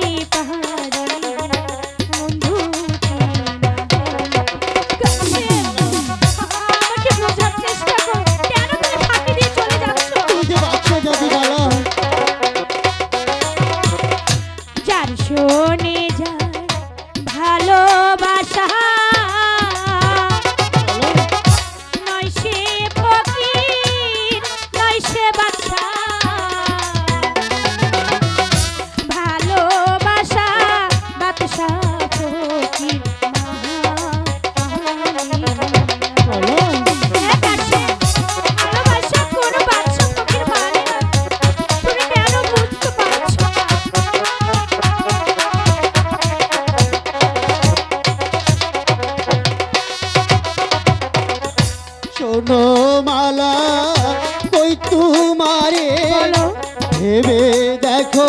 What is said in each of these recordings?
பாடி ভেবে দেখো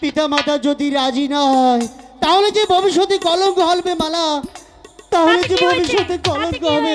পিতা মাতা যদি রাজি না হয় তাহলে যে ভবিষ্যতে কলঙ্ক হলবে মালা তাহলে যে ভবিষ্যতে কলঙ্ক হবে।